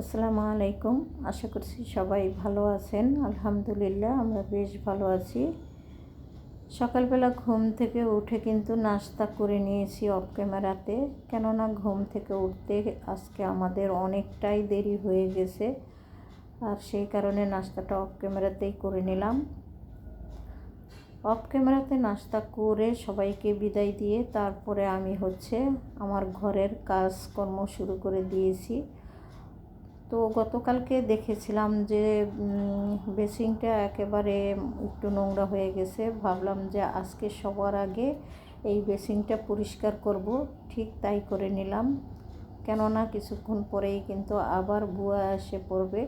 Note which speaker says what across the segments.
Speaker 1: আসসালামু আলাইকুম। আশা করছি সবাই ভালো আছেন। আলহামদুলিল্লাহ, আমরা বেশ ভালো আছি। সকালবেলা ঘুম থেকে উঠে কিন্তু নাস্তা করে নিয়েছি অফ ক্যামেরাতে কেননা ঘুম থেকে উঠতে আজকে আমাদের অনেকটাই দেরি হয়ে গেছে। আর সেই কারণে নাস্তাটা অফ ক্যামেরাতেই করে নিলাম। অফ ক্যামেরাতে নাস্তা করে সবাইকে বিদায় দিয়ে তারপরে আমি হচ্ছে আমার ঘরের কাজকর্ম শুরু করে দিয়েছি। তো গতকালকে দেখেছিলাম যে বেসিংটা একেবারে একটু নোংরা হয়ে গেছে। ভাবলাম যে আজকে সবার আগে এই বেসিংটা পরিষ্কার করব। ঠিক তাই করে নিলাম। কেননা কিছুক্ষণ পরেই কিন্তু আবার বুয়া এসে পড়বে।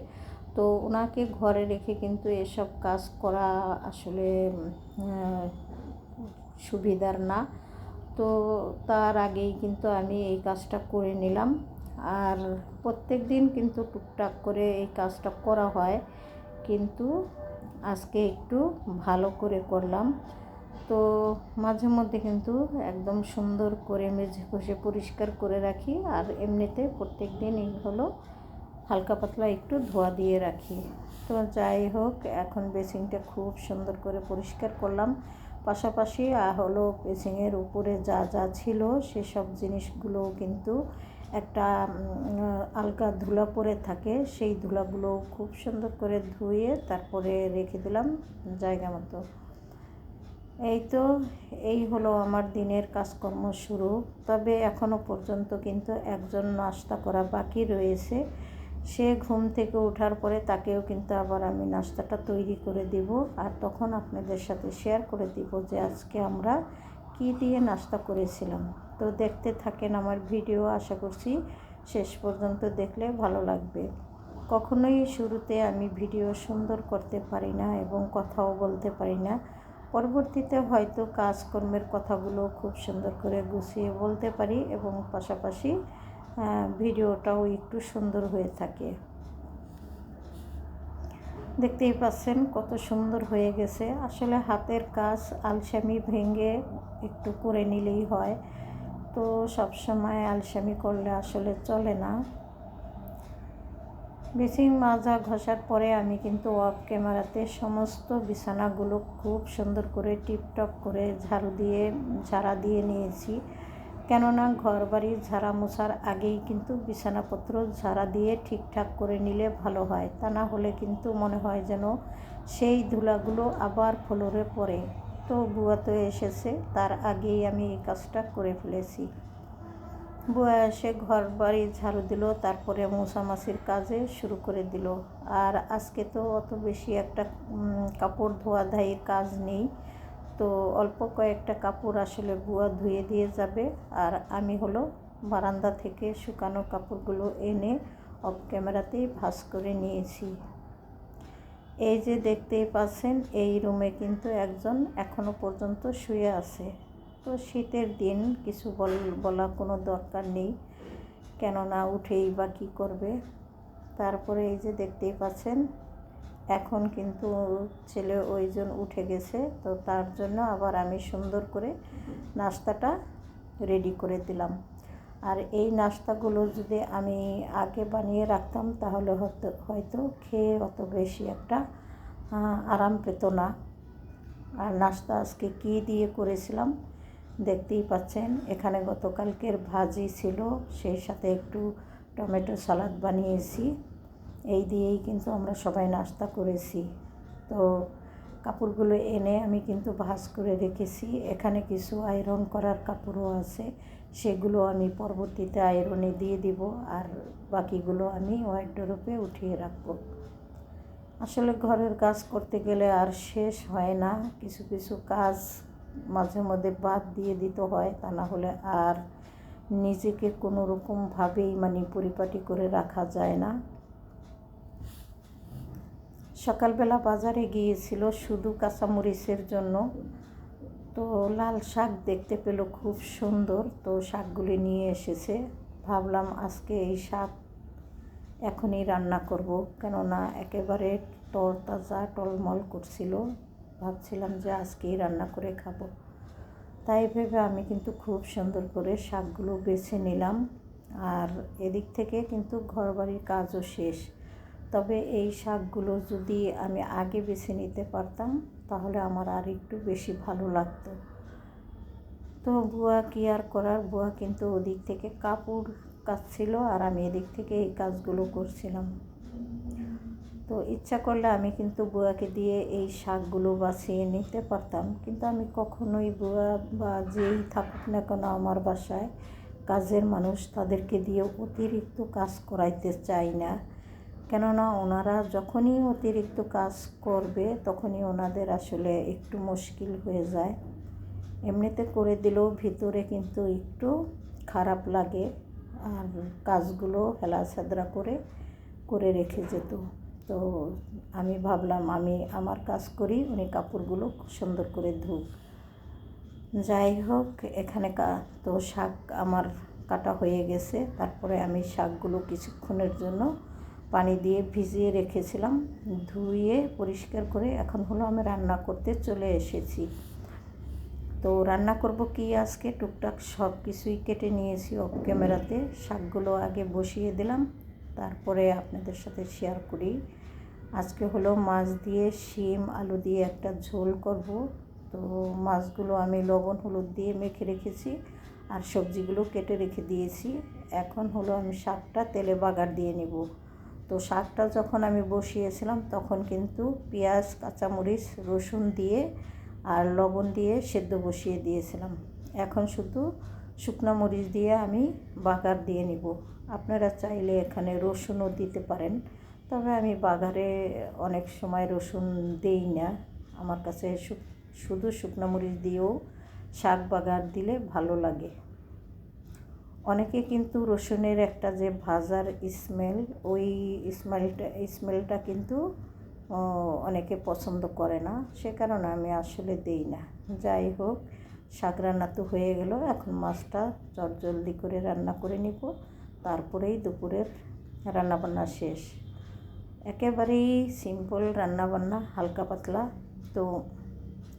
Speaker 1: তো ওনাকে ঘরে রেখে কিন্তু এসব কাজ করা আসলে সুবিধার না। তো তার আগেই কিন্তু আমি এই কাজটা করে নিলাম। আর প্রত্যেক দিন কিন্তু টুকটাক করে এই কাজটা করা হয়। কিন্তু আজকে একটু ভালো করে করলাম। তো মাঝে মধ্যে কিন্তু একদম সুন্দর করে মেঝে ঘষে পরিষ্কার করে রাখি। আর এমনিতে প্রত্যেক দিন এই হলো হালকা পাতলা একটু ধোয়া দিয়ে রাখি। তো যাই হোক, এখন বেসিংটা খুব সুন্দর করে পরিষ্কার করলাম। পাশাপাশি হলো বেসিংয়ের উপরে যা যা ছিল সেসব জিনিসগুলোও কিন্তু একটা আলগা ধুলা পরে থাকে, সেই ধুলাগুলো খুব সুন্দর করে ধুয়ে তারপরে রেখে দিলাম জায়গা মতো। এই তো, এই হলো আমার দিনের কাজকর্ম শুরু। তবে এখনও পর্যন্ত কিন্তু একজন নাস্তা করা বাকি রয়েছে। সে ঘুম থেকে ওঠার পরে তাকেও কিন্তু আবার আমি নাস্তাটা তৈরি করে দিব। আর তখন আপনাদের সাথে শেয়ার করে দিব যে আজকে আমরা কি দিয়ে নাস্তা করেছিলাম। তো দেখতে থাকেন আমার ভিডিও, আশা করছি শেষ পর্যন্ত দেখলে ভালো লাগবে। কখনোই শুরুতে আমি ভিডিও সুন্দর করতে পারি না এবং কথাও বলতে পারি না। পরবর্তীতে হয়তো কাজকর্মের কথাগুলো খুব সুন্দর করে গুছিয়ে বলতে পারি এবং পাশাপাশি ভিডিওটাও একটু সুন্দর হয়ে থাকে। দেখতেই পাচ্ছেন কত সুন্দর হয়ে গেছে। আসলে হাতের কাজ আলসামি ভেঙে একটু করে নিলেই হয়। তো সবসময় আলসামি করলে আসলে চলে না। বেসিং মাজা ঘষার পরে আমি কিন্তু অফ ক্যামেরাতে সমস্ত বিছানাগুলো খুব সুন্দর করে টিপটপ করে ঝাড়ু দিয়ে, ঝাড়া দিয়ে নিয়েছি। কেননা ঘর বাড়ি ঝাড়া মোছার আগেই কিন্তু বিছানাপত্র ঝাড়া দিয়ে ঠিকঠাক করে নিলে ভালো হয়। তা না হলে কিন্তু মনে হয় যেন সেই ধুলাগুলো আবার ফ্লোরে পড়ে। তো বুয়া তো এসেছে, তার আগেই আমি এই কাজটা করে ফেলেছি। বুয়া এসে ঘর বাড়ি ঝাড়ু দিল, তারপরে মশামাছির কাজে শুরু করে দিল। আর আজকে তো অত বেশি একটা কাপড় ধোয়া ধাইয়ের কাজ নেই। তো অল্প কয়েকটা কাপড় আসলে বুয়া ধুয়ে দিয়ে যাবে। আর আমি হলো বারান্দা থেকে শুকানো কাপড়গুলো এনে অফ ক্যামেরাতেই ভাস করে নিয়েছি। এই যে দেখতেই পাচ্ছেন, এই রুমে কিন্তু একজন এখনও পর্যন্ত শুয়ে আছে। তো শীতের দিন কিছু বল বলা কোনো দরকার নেই, কেননা উঠেই বা কী করবে। তারপরে এই যে দেখতেই পাচ্ছেন, এখন কিন্তু ছেলে ওইজন উঠে গেছে, তো তার জন্য আবার আমি সুন্দর করে নাস্তাটা রেডি করে দিলাম। আর এই নাস্তাগুলো যদি আমি আগে বানিয়ে রাখতাম, তাহলে হয়তো হয়তো খেয়ে অত বেশি একটা আরাম পেত না। আর নাস্তা আজকে কী দিয়ে করেছিলাম দেখতেই পাচ্ছেন। এখানে গতকালকের ভাজি ছিল, সেই সাথে একটু টমেটো সালাদ বানিয়েছি। এই দিয়েই কিন্তু আমরা সবাই নাস্তা করেছি। তো কাপড়গুলো এনে আমি কিন্তু ভাজ করে রেখেছি। এখানে কিছু আয়রন করার কাপড়ও আছে। সেগুলো আমি পরবর্তীতে আয়রনে দিয়ে দিব আর বাকিগুলো আমি ওয়াইড্রোপে উঠিয়ে রাখব। আসলে ঘরের কাজ করতে গেলে আর শেষ হয় না, কিছু কিছু কাজ মাঝে মধ্যে বাদ দিয়ে দিতে হয়, তা না হলে আর নিজেকে কোনো রকমভাবেই মানে পরিপাটি করে রাখা যায় না। সকালবেলা বাজারে গিয়েছিল শুধু কাঁচামরিচের জন্য। তো লাল শাক দেখতে পেল খুব সুন্দর। তো শাকগুলি নিয়ে এসেছে। ভাবলাম আজকে এই শাক এখনই রান্না করব। কেননা একেবারে তরতাজা টলমল করছিল। ভাবছিলাম যে আজকেই রান্না করে খাব। তাই ভেবে আমি কিন্তু খুব সুন্দর করে শাকগুলো বেছে নিলাম। আর এদিক থেকে কিন্তু ঘরবাড়ির কাজও শেষ। তবে এই শাকগুলো যদি আমি আগে বেছে নিতে পারতাম তাহলে আমার আর একটু বেশি ভালো লাগতো। তো বুয়া কি আর করার বুয়া কিন্তু ওদিক থেকে কাপড় কাচ্ছিল আর আমি এদিক থেকে এই কাজগুলো করছিলাম। তো ইচ্ছা করলে আমি কিন্তু বুয়াকে দিয়ে এই শাকগুলো বাছিয়ে নিতে পারতাম। কিন্তু আমি কখনোই বুয়া বা যেই থাকুক না কেন আমার বাসায় কাজের মানুষ তাদেরকে দিয়ে অতিরিক্ত কাজ করাইতে চাই না। কেননা ওনারা যখনই অতিরিক্ত কাজ করবে, তখনই ওনাদের আসলে একটু মুশকিল হয়ে যায়। এমনিতে করে দিলেও ভিতরে কিন্তু একটু খারাপ লাগে আর কাজগুলো হেলাসাদরা করে করে রেখে যেত। তো আমি ভাবলাম, আমি আমার কাজ করি, উনি কাপড়গুলো সুন্দর করে ধুক। যাই হোক, এখানে তো শাক আমার কাটা হয়ে গেছে। তারপরে আমি শাকগুলো কিছুক্ষণের জন্য পানি দিয়ে ভিজিয়ে রেখেছিলাম, ধুয়ে পরিষ্কার করে এখন হলো আমি রান্না করতে চলে এসেছি। তো রান্না করব কি আজকে? টুকটাক সব কিছুই কেটে নিয়েছি অফ ক্যামেরাতে শাকগুলো আগে বসিয়ে দিলাম, তারপরে আপনাদের সাথে শেয়ার করি। আজকে হলো মাছ দিয়ে শিম, আলু দিয়ে একটা ঝোল করব। তো মাছগুলো আমি লবণ, হলুদ দিয়ে মেখে রেখেছি আর সবজিগুলো কেটে রেখে দিয়েছি। এখন হলো আমি শাকটা তেলে বাগার দিয়ে নিব। তো শাকটা যখন আমি বসিয়েছিলাম, তখন কিন্তু পেঁয়াজ, কাঁচামরিচ, রসুন দিয়ে আর লবণ দিয়ে সেদ্ধ বসিয়ে দিয়েছিলাম। এখন শুধু শুকনো মরিচ দিয়ে আমি বাগার দিয়ে নিব। আপনারা চাইলে এখানে রসুনও দিতে পারেন, তবে আমি বাগারে অনেক সময় রসুন দেই না। আমার কাছে শুধু শুকনো মরিচ দিয়েও শাক বাগার দিলে ভালো লাগে। অনেকে কিন্তু রসুনের একটা যে ভাজার স্মেল ওই স্মেলটা স্মেলটা কিন্তু অনেকে পছন্দ করে না। সে কারণে আমি আসলে দেই না। যাই হোক, শাক রান্না তো হয়ে গেল। এখন মাছটা জলদি করে রান্না করে নিব। তারপরেই দুপুরের রান্নাবান্না শেষ। একেবারেই সিম্পল রান্নাবান্না, হালকা পাতলা। তো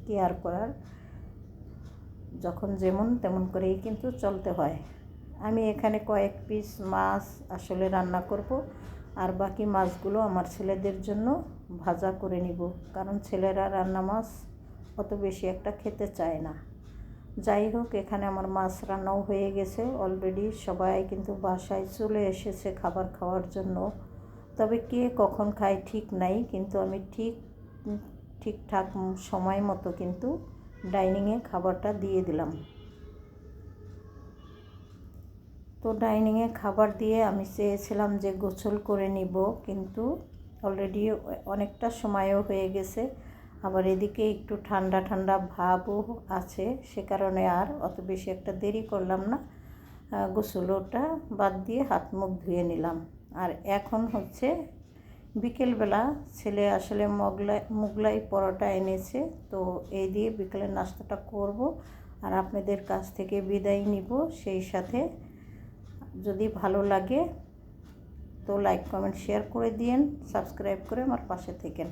Speaker 1: কেয়ার করার? যখন যেমন তেমন করেই কিন্তু চলতে হয়। আমি এখানে কয়েক পিস মাছ আসলে রান্না করব, আর বাকি মাছগুলো আমার ছেলেদের জন্য ভাজা করে নিব, কারণ ছেলেরা রান্না মাছ অত বেশি একটা খেতে চায় না। যাই হোক, এখানে আমার মাছ রান্নাও হয়ে গেছে অলরেডি সবাই কিন্তু বাসায় চলে এসেছে খাবার খাওয়ার জন্য। তবে কে কখন খায় ঠিক নাই, কিন্তু আমি ঠিক, ঠিকঠাক সময় মতো কিন্তু ডাইনিংয়ে খাবারটা দিয়ে দিলাম। তো ডাইনিংয়ে খাবার দিয়ে আমি চেয়েছিলাম যে গোসল করে নিব, কিন্তু অলরেডি অনেকটা সময়ও হয়ে গেছে। আবার এদিকে একটু ঠান্ডা ঠান্ডা ভাবও আছে, সে কারণে আর অত বেশি একটা দেরি করলাম না। গোসলটা বাদ দিয়ে হাত মুখ ধুয়ে নিলাম। আর এখন হচ্ছে বিকেলবেলা ছেলে আসলে মগলাই, মুগলাই পরোটা এনেছে, তো এই দিয়ে বিকেলের নাস্তাটা করব। আর আপনাদের কাছ থেকে বিদায় নিব, সেই সাথে যদি ভালো লাগে তো লাইক কমেন্ট শেয়ার করে দিন সাবস্ক্রাইব করে আমার পাশে থেকেন।